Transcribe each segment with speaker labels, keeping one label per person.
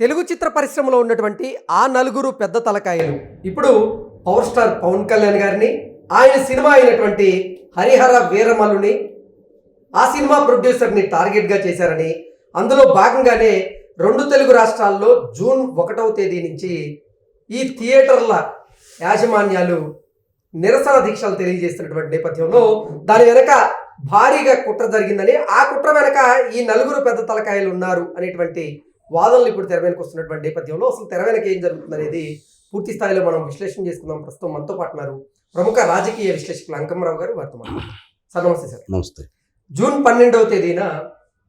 Speaker 1: తెలుగు చిత్ర పరిశ్రమలో ఉన్నటువంటి ఆ నలుగురు పెద్ద తలకాయలు. ఇప్పుడు పవర్ స్టార్ పవన్ కళ్యాణ్ గారిని ఆయన సినిమా అయినటువంటి హరిహర వీరమల్లుని ఆ సినిమా ప్రొడ్యూసర్ని టార్గెట్గా చేశారని అందులో భాగంగానే రెండు తెలుగు రాష్ట్రాల్లో జూన్ ఒకటవ తేదీ నుంచి ఈ థియేటర్ల యాజమాన్యాలు నిరసన దీక్షలు తెలియజేస్తున్నటువంటి నేపథ్యంలో దాని వెనక భారీగా కుట్ర జరిగిందని ఆ కుట్ర వెనక ఈ నలుగురు పెద్ద తలకాయలు ఉన్నారు అనేటువంటి వాదనలు ఇప్పుడు తెర వెనక వస్తున్నటువంటి నేపథ్యంలో అసలు తెర వెనక ఏం జరుగుతుంది అనేది పూర్తి స్థాయిలో మనం విశ్లేషణ చేసుకుందాం. ప్రస్తుతం మనతో పాటు ఉన్నారు ప్రముఖ రాజకీయ విశ్లేషకులు అంకమరావు గారు. వారితో సార్ నమస్తే సార్.
Speaker 2: నమస్తే.
Speaker 1: జూన్ పన్నెండవ తేదీన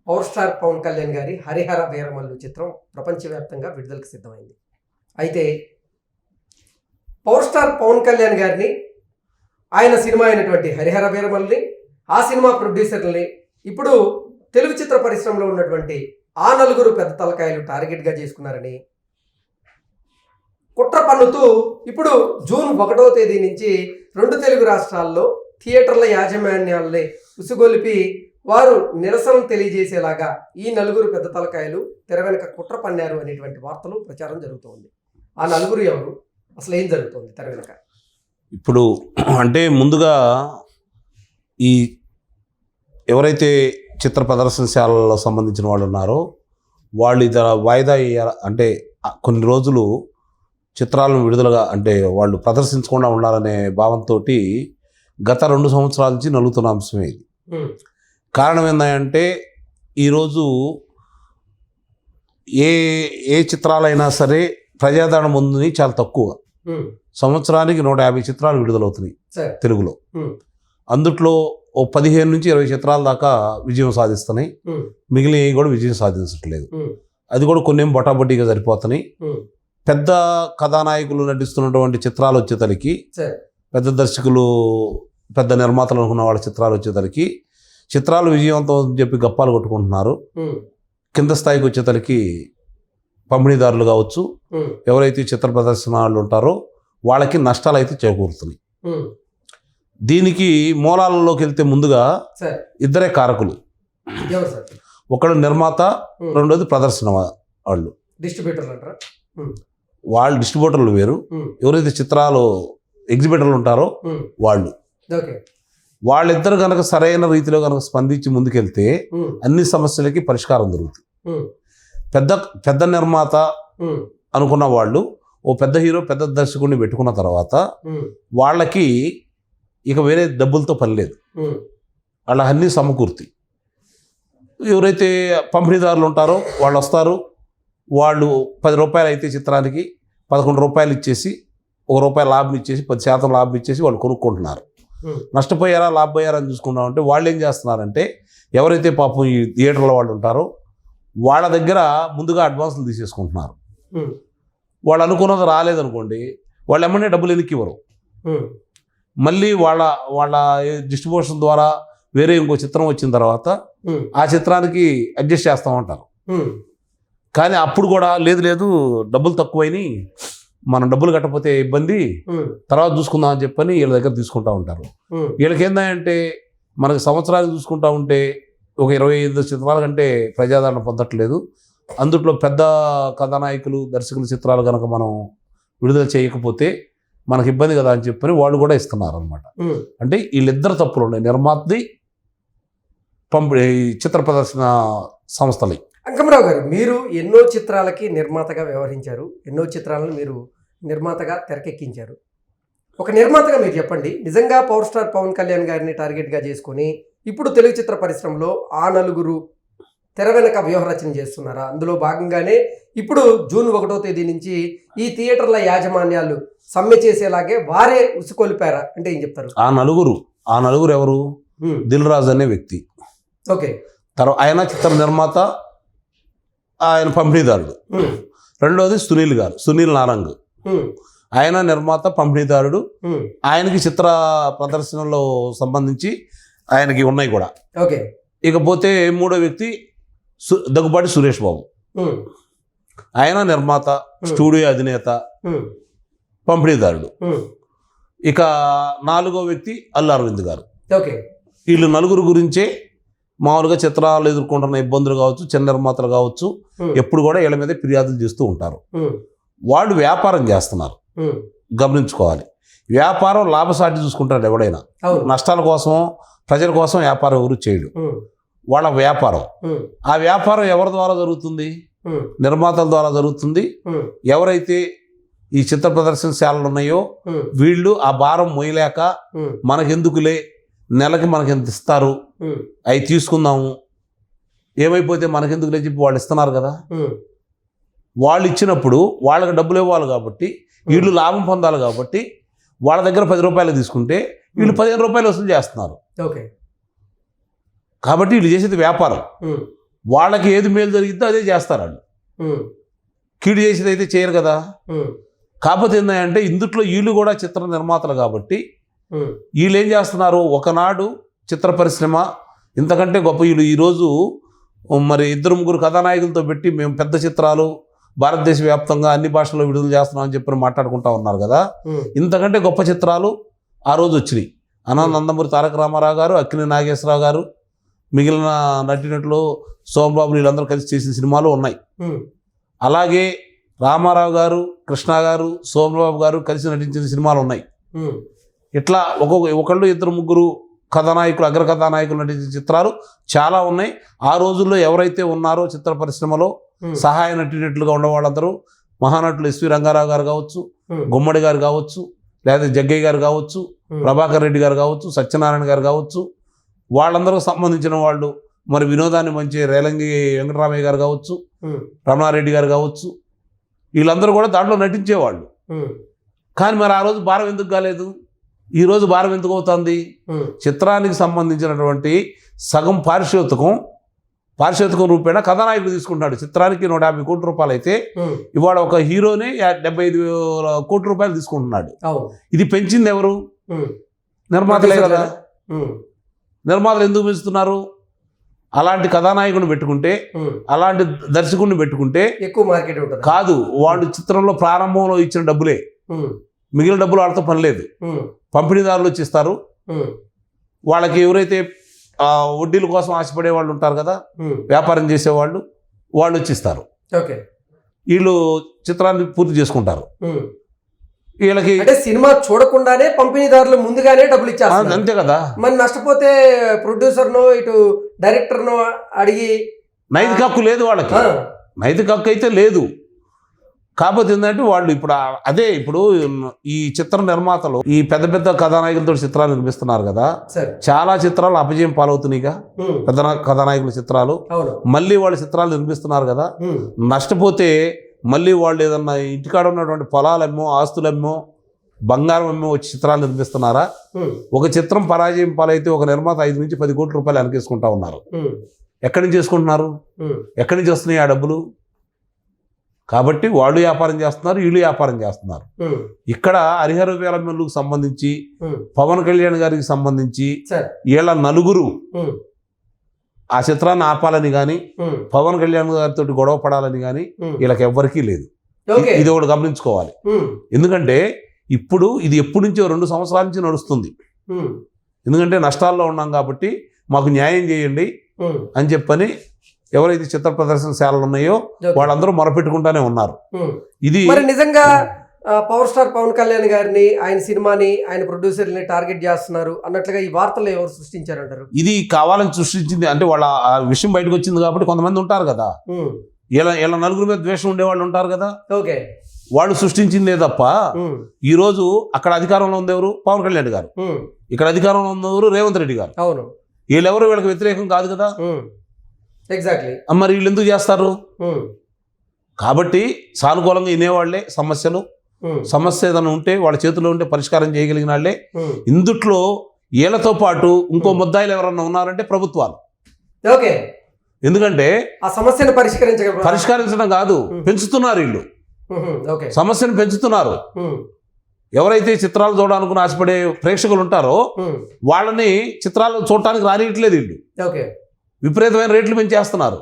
Speaker 1: పవర్ స్టార్ పవన్ కళ్యాణ్ గారి హరిహర వీరమల్లు చిత్రం ప్రపంచవ్యాప్తంగా విడుదలకు సిద్ధమైంది. అయితే పవర్ స్టార్ పవన్ కళ్యాణ్ గారిని ఆయన సినిమా అయినటువంటి హరిహర వీరమల్ని ఆ సినిమా ప్రొడ్యూసర్ని ఇప్పుడు తెలుగు చిత్ర పరిశ్రమలో ఉన్నటువంటి ఆ నలుగురు పెద్ద తలకాయలు టార్గెట్గా చేసుకున్నారని కుట్ర పన్నుతూ ఇప్పుడు జూన్ ఒకటో తేదీ నుంచి రెండు తెలుగు రాష్ట్రాల్లో థియేటర్ల యాజమాన్యాలని ఉసుగొలిపి వారు నిరసన తెలియజేసేలాగా ఈ నలుగురు పెద్ద తలకాయలు తెర వెనక కుట్ర పన్నారు అనేటువంటి వార్తలు ప్రచారం జరుగుతోంది. ఆ నలుగురు ఎవరు? అసలు ఏం జరుగుతోంది తెర వెనక?
Speaker 2: ఇప్పుడు అంటే ముందుగా ఈ ఎవరైతే చిత్ర ప్రదర్శనశాలలో సంబంధించిన వాళ్ళు ఉన్నారో. వాళ్ళు ఇతర వాయిదా అంటే కొన్ని రోజులు చిత్రాలను విడుదలగా అంటే వాళ్ళు ప్రదర్శించకుండా ఉండాలనే భావంతో గత రెండు సంవత్సరాల నుంచి నలుగుతున్న అంశమే ఇది. కారణం ఏంటంటే ఈరోజు ఏ ఏ చిత్రాలైనా సరే ప్రజాదరణ ముందుని చాలా తక్కువ. సంవత్సరానికి నూట యాభై చిత్రాలు విడుదలవుతున్నాయి తెలుగులో. అందుట్లో ఓ పదిహేను నుంచి ఇరవై చిత్రాల దాకా విజయం సాధిస్తున్నాయి. మిగిలినవి కూడా విజయం సాధించట్లేదు. అది కూడా కొన్ని బొటాబొటీగా సరిపోతున్నాయి. పెద్ద కథానాయకులు నటిస్తున్నటువంటి చిత్రాలు వచ్చేసరికి
Speaker 1: సరే.
Speaker 2: పెద్ద దర్శకులు పెద్ద నిర్మాతలు అనుకున్న వాళ్ళ చిత్రాలు వచ్చేసరికి చిత్రాలు విజయవంతం అని చెప్పి గప్పాలు కొట్టుకుంటున్నారు. కింద స్థాయికి వచ్చేసరికి పంపిణీదారులు కావచ్చు ఎవరైతే చిత్ర ప్రదర్శన వాళ్ళు ఉంటారో వాళ్ళకి నష్టాలు అయితే చేకూరుతున్నాయి దీనికి మూలాలలోకి వెళ్తే ముందుగా ఇద్దరే కారకులు. ఒకడు నిర్మాత రెండోది ప్రదర్శన వాళ్ళు.
Speaker 1: డిస్ట్రిబ్యూటర్లు అంటారా?
Speaker 2: వాళ్ళు డిస్ట్రిబ్యూటర్లు వేరు. ఎవరైతే చిత్రాలు ఎగ్జిబిటర్లు ఉంటారో వాళ్ళు. వాళ్ళిద్దరు కనుక సరైన రీతిలో కనుక స్పందించి ముందుకెళ్తే అన్ని సమస్యలకి పరిష్కారం దొరుకుతుంది. పెద్ద పెద్ద నిర్మాత అనుకున్న వాళ్ళు ఓ పెద్ద హీరో పెద్ద దర్శకుడిని పెట్టుకున్న తర్వాత వాళ్ళకి ఇక వేరే డబ్బులతో పని లేదు. వాళ్ళ అన్నీ సమకూర్తి. ఎవరైతే పంపిణీదారులు ఉంటారో వాళ్ళు వస్తారు. వాళ్ళు పది రూపాయలు అయితే చిత్రానికి పదకొండు రూపాయలు ఇచ్చేసి ఒక రూపాయి లాభం ఇచ్చేసి పది శాతం లాభం ఇచ్చేసి వాళ్ళు కొనుక్కుంటున్నారు. నష్టపోయారా లాభపోయారా అని చూసుకున్నామంటే వాళ్ళు ఏం చేస్తున్నారంటే ఎవరైతే పాపం ఈ థియేటర్లో వాళ్ళు ఉంటారో వాళ్ళ దగ్గర ముందుగా అడ్వాన్సులు తీసేసుకుంటున్నారు. వాళ్ళు అనుకున్నది రాలేదనుకోండి వాళ్ళు ఎమ్మనే డబ్బులు వెనక్కి ఇవ్వరు? మళ్ళీ వాళ్ళ వాళ్ళ డిస్ట్రిబ్యూషన్ ద్వారా వేరే ఇంకో చిత్రం వచ్చిన తర్వాత ఆ చిత్రానికి అడ్జస్ట్ చేస్తామంటారు కానీ అప్పుడు కూడా లేదు లేదు డబ్బులు తక్కువైనాయి మనం డబ్బులు కట్టకపోతే ఇబ్బంది. తర్వాత చూసుకుందాం అని చెప్పని వీళ్ళ దగ్గర తీసుకుంటా ఉంటారు. వీళ్ళకి ఏంటంటే మనకి సంవత్సరాలు చూసుకుంటా ఉంటే ఒక ఇరవై ఐదు చిత్రాల కంటే ప్రజాదరణ పొందట్లేదు. అందుట్లో పెద్ద కథానాయకులు దర్శకుల చిత్రాలు కనుక మనం విడుదల చేయకపోతే మనకి ఇబ్బంది కదా అని చెప్పని వాళ్ళు కూడా ఇస్తున్నారు అనమాట. అంటే వీళ్ళిద్దరు తప్పులు ఉన్నాయి. నిర్మాతది పంపి ఈ చిత్ర ప్రదర్శన సంస్థలు
Speaker 1: అంకమరావు గారు మీరు ఎన్నో చిత్రాలకి నిర్మాతగా వ్యవహరించారు. ఎన్నో చిత్రాలను మీరు నిర్మాతగా తెరకెక్కించారు. ఒక నిర్మాతగా మీరు చెప్పండి. నిజంగా పవర్ స్టార్ పవన్ కళ్యాణ్ గారిని టార్గెట్గా చేసుకొని ఇప్పుడు తెలుగు చిత్ర పరిశ్రమలో ఆ నలుగురు తెర వెనక వ్యూహరచన చేస్తున్నారా? అందులో భాగంగానే ఇప్పుడు జూన్ ఒకటో తేదీ నుంచి ఈ థియేటర్ల యాజమాన్యాలు సమ్మె చేసేలాగే వారే ఉసుకొలిపారా? అంటే ఏం చెప్తారు?
Speaker 2: ఆ నలుగురు. ఆ నలుగురు ఎవరు? దిల్ రాజు అనే వ్యక్తి.
Speaker 1: ఓకే.
Speaker 2: తర్వాత ఆయన చిత్ర నిర్మాత ఆయన పంపిణీదారుడు. రెండోది సునీల్ గారు సునీల్ నారంగ్. ఆయన నిర్మాత పంపిణీదారుడు. ఆయనకి చిత్ర ప్రదర్శనలో సంబంధించి ఆయనకి ఉన్నాయి కూడా.
Speaker 1: ఓకే.
Speaker 2: ఇకపోతే మూడో వ్యక్తి సు దగ్గుబాటి సురేష్ బాబు. ఆయన నిర్మాత స్టూడియో అధినేత పంపిణీదారుడు. ఇక నాలుగో వ్యక్తి అల్లు అరవింద్ గారు.
Speaker 1: ఓకే.
Speaker 2: వీళ్ళు నలుగురు గురించే మామూలుగా చిత్రాలు ఎదుర్కొంటున్న ఇబ్బందులు కావచ్చు చిన్న నిర్మాతలు కావచ్చు ఎప్పుడు కూడా వీళ్ళ మీద ఫిర్యాదులు చేస్తూ ఉంటారు. వాళ్ళు వ్యాపారం చేస్తున్నారు. గమనించుకోవాలి. వ్యాపారం లాభసాటి చూసుకుంటాడు ఎవడైనా. నష్టాల కోసం ప్రజల కోసం వ్యాపారం ఎవరు చేయడు. వాళ్ళ వ్యాపారం. ఆ వ్యాపారం ఎవరి ద్వారా జరుగుతుంది? నిర్మాతల ద్వారా జరుగుతుంది. ఎవరైతే ఈ చిత్ర ప్రదర్శనశాలలు ఉన్నాయో వీళ్ళు ఆ భారం మొయ్యలేక
Speaker 1: ఉమ్,
Speaker 2: మనకెందుకులే నెలకి మనకి ఎంత ఇస్తారు అవి తీసుకుందాము. ఏమైపోతే మనకెందుకులే చెప్పి వాళ్ళు ఇస్తున్నారు కదా? వాళ్ళు ఇచ్చినప్పుడు వాళ్ళకి డబ్బులు ఇవ్వాలి కాబట్టి వీళ్ళు లాభం పొందాలి కాబట్టి వాళ్ళ దగ్గర పది రూపాయలు తీసుకుంటే వీళ్ళు పదిహేను రూపాయలు వసూలు చేస్తున్నారు.
Speaker 1: ఓకే.
Speaker 2: కాబట్టి వీళ్ళు చేసేది వ్యాపారం. వాళ్ళకి ఏది మేలు జరిగిద్దో అదే చేస్తారు వాళ్ళు
Speaker 1: ఉమ్,
Speaker 2: కీడు చేసేది అయితే చేయరు కదా. కాకపోతే ఏంటంటే ఇందుట్లో వీళ్ళు కూడా చిత్ర నిర్మాతలు కాబట్టి వీళ్ళు ఏం చేస్తున్నారు? ఒకనాడు చిత్ర పరిశ్రమ ఇంతకంటే గొప్ప వీళ్ళు ఈరోజు మరి ఇద్దరు ముగ్గురు కథానాయకులతో పెట్టి మేము పెద్ద చిత్రాలు భారతదేశ వ్యాప్తంగా అన్ని భాషల్లో విడుదల చేస్తున్నామని చెప్పి మాట్లాడుకుంటా ఉన్నారు కదా. ఇంతకంటే గొప్ప చిత్రాలు ఆ రోజు వచ్చినాయి. అనా నందమూరి తారక రామారావు గారు అక్కినే నాగేశ్వరరావు గారు మిగిలిన నటినట్లు సోమబాబు వీళ్ళందరూ కలిసి చేసిన సినిమాలు ఉన్నాయి. అలాగే రామారావు గారు కృష్ణ గారు సోమబాబు గారు కలిసి నటించిన సినిమాలు ఉన్నాయి. ఇట్లా ఒక్కొక్క ఒకళ్ళు ఇద్దరు ముగ్గురు కథానాయకులు అగ్ర కథానాయకులు నటించిన చిత్రాలు చాలా ఉన్నాయి. ఆ రోజుల్లో ఎవరైతే ఉన్నారో చిత్ర పరిశ్రమలో సహాయ నటినట్లుగా ఉన్న వాళ్ళందరూ మహానటులు ఎస్వి రంగారావు గారు కావచ్చు గుమ్మడి గారు కావచ్చు లేదా జగ్గయ్య గారు కావచ్చు ప్రభాకర్ రెడ్డి గారు కావచ్చు సత్యనారాయణ గారు కావచ్చు వాళ్ళందరూ సంబంధించిన వాళ్ళు మరి వినోదాన్ని మంచి రేలంగి వెంకటరామయ్య గారు కావచ్చు రమణారెడ్డి గారు కావచ్చు వీళ్ళందరూ కూడా దాంట్లో నటించేవాళ్ళు. కానీ మరి ఆ రోజు భారం ఎందుకు కాలేదు? ఈ రోజు భారం ఎందుకు అవుతుంది? చిత్రానికి సంబంధించినటువంటి సగం పారితోషికం పారితోషికం రూపేణ కథానాయకుడు తీసుకుంటాడు చిత్రానికి నూట యాభై కోట్ల రూపాయలు అయితే ఇవాళ ఒక హీరోనే డెబ్బై ఐదు కోట్ల రూపాయలు తీసుకుంటున్నాడు. ఇది పెంచింది ఎవరు? నిర్మాతలే కదా. నిర్మాతలు ఎందుకు పెంచుతున్నారు అలాంటి కథానాయకుడిని పెట్టుకుంటే అలాంటి దర్శకుడిని పెట్టుకుంటే
Speaker 1: ఎక్కువ మార్కెట్ ఉంటుంది.
Speaker 2: కాదు వాళ్ళు చిత్రంలో ప్రారంభంలో ఇచ్చిన డబ్బులే. మిగిలిన డబ్బులు వాళ్ళతో పని లేదు. పంపిణీదారులు వచ్చి ఇస్తారు
Speaker 1: ఉమ్,
Speaker 2: వాళ్ళకి ఎవరైతే వడ్డీల కోసం ఆశపడే వాళ్ళు ఉంటారు కదా వ్యాపారం చేసేవాళ్ళు వాళ్ళు వచ్చి ఇస్తారు
Speaker 1: ఓకే.
Speaker 2: వీళ్ళు చిత్రాన్ని పూర్తి చేసుకుంటారు. వీళ్ళకి
Speaker 1: అంటే సినిమా చూడకుండానే పంపిణీదారులు ముందుగానే డబ్బులు
Speaker 2: ఆ,
Speaker 1: ఇచ్చేస్తారు
Speaker 2: అంతే కదా.
Speaker 1: మరి నష్టపోతే ప్రొడ్యూసర్నో ఇటు డైరెక్టర్నో అడిగి
Speaker 2: నైతిక హక్కు లేదు వాళ్ళకి. నైతిక హక్కు అయితే లేదు. కాకపోతే ఏంటంటే వాళ్ళు ఇప్పుడు అదే ఇప్పుడు ఈ చిత్ర నిర్మాతలు ఈ పెద్ద పెద్ద కథానాయకులతో చిత్రాలు నిర్మిస్తున్నారు కదా. చాలా చిత్రాలు అపజయం పాలవుతున్నాయిగా. పెద్ద కథానాయకుల చిత్రాలు. మళ్ళీ వాళ్ళు చిత్రాలు నిర్మిస్తున్నారు కదా. నష్టపోతే మళ్ళీ వాళ్ళు ఏదన్నా ఇంటికాడ ఉన్నటువంటి పొలాలమ్మో ఆస్తులమ్మో బంగారం అమ్మో వచ్చి చిత్రాలు నిర్మిస్తున్నారా? ఒక చిత్రం పరాజయం పాలైతే ఒక నిర్మాత ఐదు నుంచి పది కోట్ల రూపాయలు వెనకేసుకుంటా ఉన్నారు. ఎక్కడి నుంచి చేసుకుంటున్నారు? ఎక్కడి నుంచి వస్తున్నాయి ఆ డబ్బులు? కాబట్టి వాళ్ళు వ్యాపారం చేస్తున్నారు వీళ్ళు వ్యాపారం చేస్తున్నారు. ఇక్కడ హరిహర వీరమ్మలకు సంబంధించి పవన్ కళ్యాణ్ గారికి సంబంధించి వీళ్ళ నలుగురు ఆ చిత్రాన్ని ఆపాలని కానీ పవన్ కళ్యాణ్ గారితో గొడవ పడాలని కానీ వీళ్ళకి ఎవ్వరికీ లేదు. ఇది ఒకటి గమనించుకోవాలి. ఎందుకంటే ఇప్పుడు ఇది ఎప్పటి నుంచో రెండు సంవత్సరాల నుంచి నడుస్తుంది. ఎందుకంటే నష్టాల్లో ఉన్నాం కాబట్టి మాకు న్యాయం చేయండి అని చెప్పని ఎవరైతే చిత్ర ప్రదర్శనశాలలు ఉన్నాయో. వాళ్ళందరూ మొరపెట్టుకుంటానే ఉన్నారు. ఇది
Speaker 1: నిజంగా పవర్ స్టార్ పవన్ కళ్యాణ్ గారిని ఆయన సినిమాని ఆయన ప్రొడ్యూసర్ని టార్గెట్ చేస్తున్నారు అన్నట్లుగా ఈ వార్తలు ఎవరు సృష్టించారంటారు?
Speaker 2: ఇది కావాలని సృష్టించింది. అంటే వాళ్ళ ఆ విషయం బయటకు వచ్చింది కాబట్టి కొంతమంది ఉంటారు కదా. ఇలా ఇలా నలుగురి మీద ద్వేషం ఉండేవాళ్ళు ఉంటారు కదా.
Speaker 1: ఓకే.
Speaker 2: వాళ్ళు సృష్టించిందే తప్ప
Speaker 1: ఉమ్,
Speaker 2: ఈ రోజు అక్కడ అధికారంలో ఉంది ఎవరు? పవన్ కళ్యాణ్ గారు. ఇక్కడ అధికారంలో ఉంది ఎవరు? రేవంత్ రెడ్డి గారు.
Speaker 1: అవును.
Speaker 2: వీళ్ళెవరు? వీళ్ళకి వ్యతిరేకం కాదు కదా.
Speaker 1: ఎగ్జాక్ట్లీ
Speaker 2: మరి వీళ్ళు ఎందుకు చేస్తారు? కాబట్టి సానుకూలంగా వినేవాళ్ళే సమస్యలు. సమస్య ఏదైనా ఉంటే వాళ్ళ చేతిలో ఉంటే పరిష్కారం చేయగలిగిన వాళ్ళే. ఇందుట్లో వీళ్ళతో పాటు ఇంకో. ముద్దాయిలు ఎవరన్నా ఉన్నారంటే ప్రభుత్వాలు.
Speaker 1: ఓకే.
Speaker 2: ఎందుకంటే
Speaker 1: ఆ సమస్యను పరిష్కరించగల
Speaker 2: పరిష్కరించడం కాదు. పెంచుతున్నారు వీళ్ళు. సమస్యను పెంచుతున్నారు. ఎవరైతే చిత్రాలు చూడాలనుకుని ఆశపడే ప్రేక్షకులు ఉంటారో వాళ్ళని చిత్రాలు చూడటానికి రానియట్లేదు వీళ్ళు. విపరీతమైన రేట్లు పెంచేస్తున్నారు.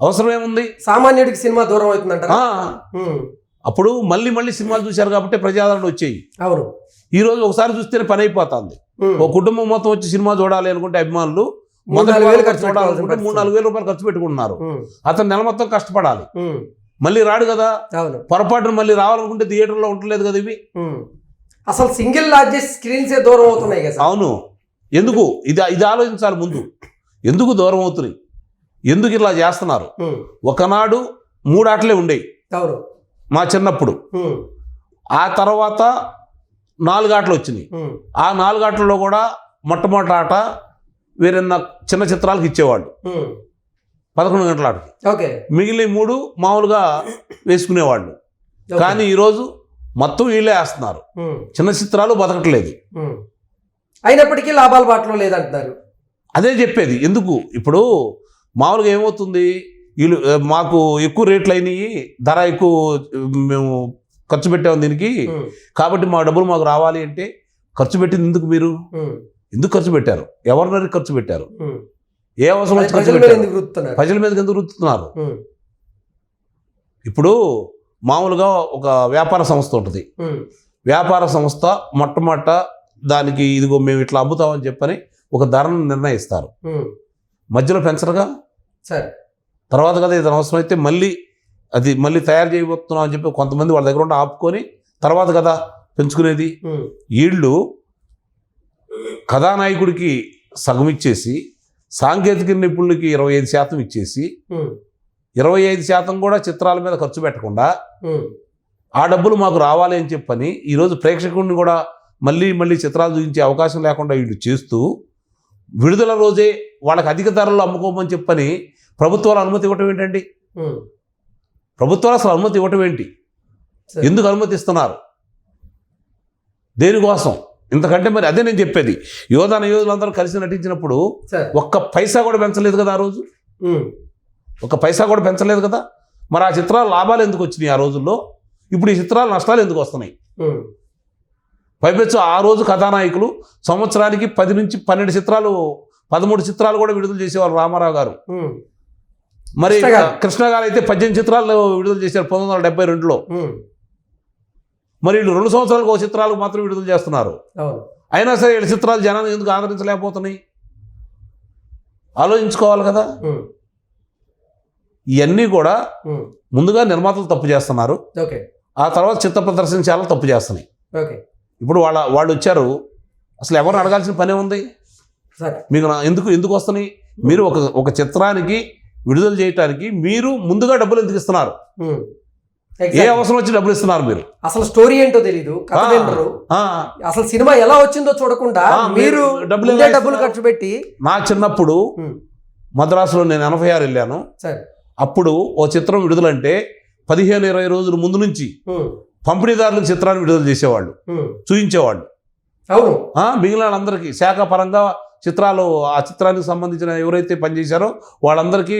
Speaker 2: అవసరం ఏముంది
Speaker 1: సామాన్యుడికి సినిమా దూరం ఉమ్,
Speaker 2: అప్పుడు మళ్ళీ మళ్ళీ సినిమాలు చూశారు కాబట్టి ప్రజాదరణ వచ్చాయి.
Speaker 1: అవును.
Speaker 2: ఈ రోజు ఒకసారి చూస్తేనే పని అయిపోతుంది. ఓ కుటుంబం మొత్తం వచ్చి సినిమా చూడాలి అనుకుంటే అభిమానులు
Speaker 1: మూడు నాలుగు వేలు
Speaker 2: రూపాయలు ఖర్చు పెట్టుకుంటున్నారు. అతను నెల మొత్తం కష్టపడాలి. మళ్ళీ రాడు కదా. పొరపాటున మళ్ళీ రావాలనుకుంటే థియేటర్లో ఉండలేదు కదా ఇవి.
Speaker 1: అసలు సింగిల్ లార్జెస్ట్ స్క్రీన్సే దూరం అవుతున్నాయి కదా.
Speaker 2: అవును. ఎందుకు? ఇది ఇది ఆలోచించాలి ముందు. ఎందుకు దూరం అవుతున్నాయి? ఎందుకు ఇలా చేస్తున్నారు? ఒకనాడు మూడు ఆటలే ఉండేవి
Speaker 1: అవును.
Speaker 2: మా చిన్నప్పుడు. ఆ తర్వాత నాలుగు ఆటలు వచ్చినాయి. ఆ నాలుగు ఆటల్లో కూడా మొట్టమొదటి ఆట వేరే చిన్న చిత్రాలకు ఇచ్చేవాళ్ళు. పదకొండు గంటల ఆటకి.
Speaker 1: ఓకే.
Speaker 2: మిగిలిన మూడు మామూలుగా వేసుకునేవాళ్ళు. కానీ ఈరోజు మొత్తం వీళ్ళే వేస్తున్నారు. చిన్న చిత్రాలు బతకట్లేదు.
Speaker 1: అయినప్పటికీ లాభాల బాటలో లేదంటున్నారు.
Speaker 2: అదే చెప్పేది. ఎందుకు? ఇప్పుడు మామూలుగా ఏమవుతుంది? వీళ్ళు మాకు ఎక్కువ రేట్లు అయినాయి ధర ఎక్కువ మేము ఖర్చు పెట్టాము దీనికి. కాబట్టి మా డబ్బులు మాకు రావాలి అంటే ఖర్చు పెట్టింది ఎందుకు మీరు? ఎందుకు ఖర్చు పెట్టారు? ఎవరినరి ఖర్చు పెట్టారు. ఏ అవసరం ఖర్చు
Speaker 1: ప్రజల మీద
Speaker 2: పెట్టారు. ప్రజల మీదకి ఎందుకు రుతున్నారు
Speaker 1: ఉమ్,
Speaker 2: ఇప్పుడు మామూలుగా ఒక వ్యాపార సంస్థ ఉంటుంది. వ్యాపార సంస్థ మొట్టమొదట దానికి ఇదిగో మేము ఇట్లా అమ్ముతామని చెప్పని ఒక ధరను నిర్ణయిస్తారు. మధ్యలో పెంచరుగా?
Speaker 1: సరే.
Speaker 2: తర్వాత కదా ఇది అవసరం అయితే మళ్ళీ అది మళ్ళీ తయారు చేయబోతున్నాం అని చెప్పి కొంతమంది వాళ్ళ దగ్గర ఉండి ఆపుకొని తర్వాత కదా పెంచుకునేది. వీళ్ళు కథానాయకుడికి సగం ఇచ్చేసి సాంకేతిక నిపుణులకి ఇరవై ఐదు శాతం ఇచ్చేసి ఇరవై ఐదు శాతం కూడా చిత్రాల మీద ఖర్చు పెట్టకుండా ఆ డబ్బులు మాకు రావాలి అని చెప్పని ఈరోజు ప్రేక్షకుడిని కూడా మళ్ళీ మళ్ళీ చిత్రాలు చూపించే అవకాశం లేకుండా వీళ్ళు చేస్తూ విడుదల రోజే వాళ్ళకి అధిక ధరల్లో అమ్ముకోమని చెప్పని ప్రభుత్వాలు అనుమతి ఇవ్వటం ఏంటండి. ప్రభుత్వాలు అసలు అనుమతి ఇవ్వటం ఏంటి. ఎందుకు అనుమతిస్తున్నారు? దేనికోసం? ఇంతకంటే మరి అదే నేను చెప్పేది. యోధన యోధులందరూ కలిసి నటించినప్పుడు ఒక్క పైసా కూడా పెంచలేదు కదా ఆ రోజు? ఒక పైసా కూడా పెంచలేదు కదా? మరి ఆ చిత్రాలు లాభాలు ఎందుకు వచ్చినాయి ఆ రోజుల్లో? ఇప్పుడు ఈ చిత్రాలు నష్టాలు ఎందుకు వస్తున్నాయి? పైపెచ్చు ఆ రోజు కథానాయకులు సంవత్సరానికి పది నుంచి పన్నెండు చిత్రాలు పదమూడు చిత్రాలు కూడా విడుదల చేసేవారు రామారావు గారు. మరి
Speaker 1: కృష్ణ గారు.
Speaker 2: అయితే పద్దెనిమిది చిత్రాలు విడుదల చేశారు పంతొమ్మిది వందల డెబ్బై రెండులో. మరి వీళ్ళు రెండు సంవత్సరాలకు ఒక చిత్రాలకు మాత్రం విడుదల చేస్తున్నారు. అయినా సరే వీళ్ళ చిత్రాలు జనాన్ని ఎందుకు ఆదరించలేకపోతున్నాయి? ఆలోచించుకోవాలి కదా. ఇవన్నీ కూడా. ముందుగా నిర్మాతలు తప్పు చేస్తున్నారు. ఆ తర్వాత చిత్ర ప్రదర్శనశాలలు తప్పు చేస్తున్నాయి.
Speaker 1: ఓకే.
Speaker 2: ఇప్పుడు వాళ్ళ వాళ్ళు వచ్చారు. అసలు ఎవరిని అడగాల్సిన పనే ఉంది? మీకు ఎందుకు ఎందుకు వస్తున్నాయి? మీరు ఒక ఒక చిత్రానికి విడుదల చేయటానికి మీరు ముందుగా డబ్బులు ఎందుకు ఇస్తున్నారు. ఏ. అవసరం వచ్చి డబ్బులు ఇస్తున్నారు మీరు.
Speaker 1: అసలు స్టోరీ ఏంటో తెలీదు అసలు సినిమా ఎలా వచ్చిందో చూడకుండా మీరు
Speaker 2: డబ్బులు
Speaker 1: డబ్బులు? ఖర్చు పెట్టి
Speaker 2: నా చిన్నప్పుడు మద్రాసులో నేను ఎనభై ఆరు వెళ్ళాను.
Speaker 1: సరే.
Speaker 2: అప్పుడు ఓ చిత్రం విడుదలంటే పదిహేను ఇరవై రోజుల ముందు నుంచి
Speaker 1: ఉమ్,
Speaker 2: పంపిణీదారులకు చిత్రాన్ని విడుదల చేసేవాళ్ళు. చూపించేవాళ్ళు
Speaker 1: అవును.
Speaker 2: మిగిలిన వాళ్ళందరికీ శాఖ పరంగా చిత్రాలు ఆ చిత్రానికి సంబంధించిన ఎవరైతే పనిచేశారో వాళ్ళందరికీ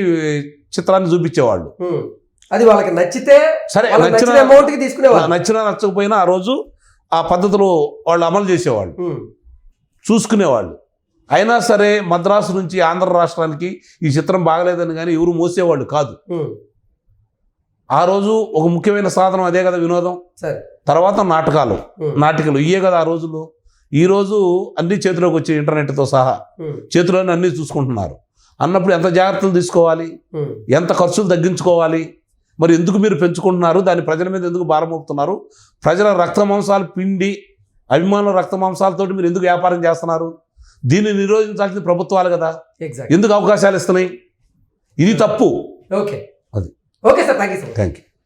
Speaker 2: చిత్రాన్ని చూపించేవాళ్ళు.
Speaker 1: అది వాళ్ళకి నచ్చితే
Speaker 2: సరే నచ్చిన
Speaker 1: నచ్చిన అమౌంట్కి తీసుకునేవాళ్ళు.
Speaker 2: నచ్చినా నచ్చకపోయినా ఆ రోజు ఆ పద్ధతులు వాళ్ళు అమలు చేసేవాళ్ళు. చూసుకునేవాళ్ళు. అయినా సరే మద్రాసు నుంచి ఆంధ్ర రాష్ట్రానికి ఈ చిత్రం బాగలేదని కానీ ఎవరు మోసేవాళ్ళు కాదు. ఆ రోజు ఒక ముఖ్యమైన సాధనం అదే కదా వినోదం.
Speaker 1: సరే.
Speaker 2: తర్వాత నాటకాలు. నాటికలు ఇయే కదా ఆ రోజుల్లో. ఈ రోజు అన్ని చేతిలోకి వచ్చి ఇంటర్నెట్తో సహా చేతిలోనే అన్నీ చూసుకుంటున్నారు. అన్నప్పుడు ఎంత జాగ్రత్తలు తీసుకోవాలి. ఎంత ఖర్చులు తగ్గించుకోవాలి? మరి ఎందుకు మీరు పెంచుకుంటున్నారు? దాన్ని ప్రజల మీద ఎందుకు భారం మోపుతున్నారు ప్రజల రక్త మాంసాలు పిండి అభిమానుల రక్త మాంసాలతోటి మీరు ఎందుకు వ్యాపారం చేస్తున్నారు? దీన్ని నిరోధించాల్సింది ప్రభుత్వాలు కదా. ఎందుకు అవకాశాలు ఇస్తున్నాయి? ఇది తప్పు.
Speaker 1: ఓకే
Speaker 2: అది.
Speaker 1: Okay sir thank you sir
Speaker 2: thank you